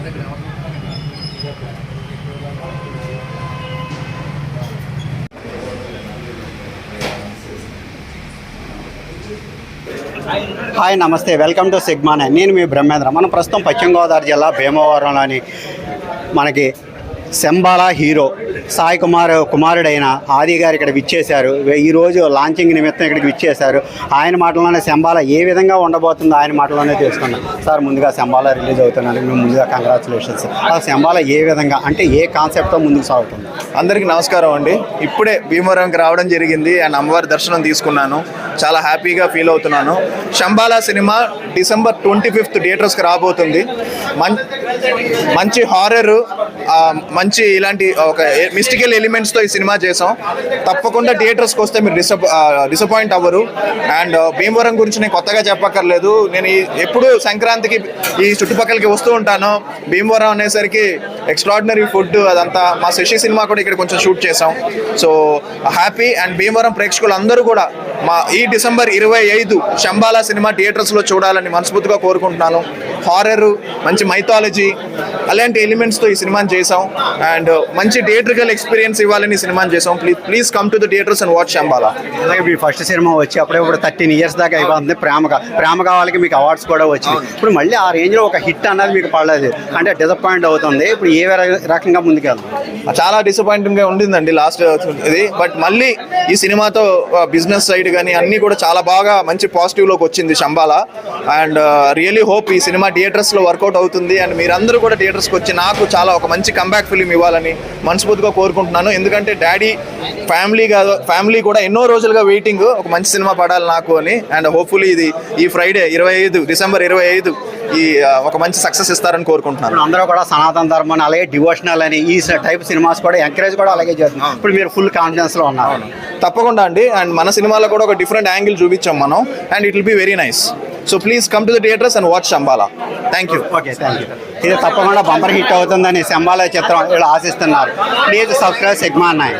Hi నమస్తే. Welcome to సిగ్మానే. నేను మీ బ్రహ్మేంద్ర. మనం ప్రస్తుతం పశ్చిమ గోదావరి జిల్లా భీమవరంలోని మనకి శంబాలా హీరో సాయి కుమార్ కుమారుడైన ఆది గారు ఇక్కడ విచ్చేశారు. ఈరోజు లాంచింగ్ నిమిత్తం ఇక్కడికి విచ్చేశారు. ఆయన మాటలోనే శంబాల ఏ విధంగా ఉండబోతుందో ఆయన మాటలోనే తెలుసుకున్నాం. సార్ ముందుగా శంబాల రిలీజ్ అవుతున్నారు మేము ముందుగా కంగ్రాచులేషన్స్ ఆ శంబాల ఏ విధంగా అంటే ఏ కాన్సెప్ట్తో ముందుకు సాగుతుంది? అందరికీ నమస్కారం అండి. ఇప్పుడే భీమవరంకి రావడం జరిగింది. అండ్ అమ్మవారి దర్శనం తీసుకున్నాను. చాలా హ్యాపీగా ఫీల్ అవుతున్నాను. Shambhala cinema December twenty fifth థియేటర్స్కి రాబోతుంది. మం మంచి హారరు మంచి ఇలాంటి ఒక మిస్టికల్ ఎలిమెంట్స్తో ఈ సినిమా చేసాం. తప్పకుండా థియేటర్స్కి వస్తే మీరు డిసప్ డిసప్పాయింట్ అవ్వరు. అండ్ భీమవరం గురించి నేను కొత్తగా చెప్పక్కర్లేదు. నేను ఎప్పుడు సంక్రాంతికి ఈ చుట్టుపక్కలకి వస్తూ ఉంటాను. భీమవరం అనేసరికి ఎక్స్ట్రాడినరీ ఫుడ్ అదంతా మా శశి సినిమా కూడా ఇక్కడ కొంచెం షూట్ చేసాం. సో హ్యాపీ అండ్ భీమవరం ప్రేక్షకులు అందరూ కూడా మా ఈ డిసెంబర్ ఇరవై ఐదు శంబాలా సినిమా థియేటర్స్లో చూడాలని మనస్ఫూర్తిగా కోరుకుంటున్నాను. హారర్ మంచి మైథాలజీ అలాంటి ఎలిమెంట్స్తో ఈ సినిమాని చేసాం అండ్ మంచి థియేటర్కల్ ఎక్స్పీరియన్స్ ఇవ్వాలని ఈ సినిమాని చేసాం please please come to the theatres and watch Shambhala అలాగే ఫస్ట్ సినిమా వచ్చి అప్పుడే ఇప్పుడు థర్టీన్ ఇయర్స్ దాకా అయిపోతుంది. ప్రేమగా ప్రేమ కావాలకి మీకు అవార్డ్స్ కూడా వచ్చినాయి. ఇప్పుడు మళ్ళీ ఆ రేంజ్లో ఒక హిట్ అన్నది మీకు పడలేదు. అంటే డిసప్పాయింట్ అవుతుంది. ఇప్పుడు ఏ రకంగా ముందుకెళ్తాం చాలా డిసప్పాయింటింగ్గా ఉండిందండి లాస్ట్ ఇది. బట్ మళ్ళీ ఈ సినిమాతో బిజినెస్ సైడ్ కానీ అన్ని కూడా చాలా బాగా మంచి పాజిటివ్లోకి వచ్చింది శంబాలా అండ్ రియలీ హోప్ ఈ సినిమా థియేటర్స్లో వర్కౌట్ అవుతుంది అండ్ మీరందరూ కూడా థియేటర్స్కి వచ్చి నాకు చాలా ఒక మంచి కంబ్యాక్ ఫిలిం ఇవ్వాలని మనస్ఫూర్తిగా కోరుకుంటున్నాను. ఎందుకంటే డాడీ ఫ్యామిలీ కాదు ఫ్యామిలీ కూడా ఎన్నో రోజులుగా వెయిటింగ్ ఒక మంచి సినిమా పడాలి నాకు అని అండ్ హోప్ఫుల్లీ ఇది ఈ ఫ్రైడే ఇరవై ఐదు డిసెంబర్ ఇరవై ఐదు ఈ ఒక మంచి సక్సెస్ ఇస్తారని కోరుకుంటున్నాను. అందరూ కూడా సనాతన ధర్మం అలాగే డివోషనల్ అని ఈ టైప్ సినిమాస్ కూడా ఎంకరేజ్ కూడా అలాగే చేస్తున్నారు. ఇప్పుడు మీరు ఫుల్ కాన్ఫిడెన్స్లో ఉన్నారు. తప్పకుండా అండి. అండ్ మన సినిమాలో కూడా ఒక డిఫరెంట్ యాంగిల్ చూపించాం మనం. And it will be very nice so please come to the theatres and watch Ambala thank you okay thank you ఇది తప్పకుండా బంపర్ హిట్ అవుతుందని శంబాల చిత్రం వీళ్ళు ఆశిస్తున్నారు. ప్లీజ్ సబ్స్క్రైబ్ సిగ్మా అన్నాయి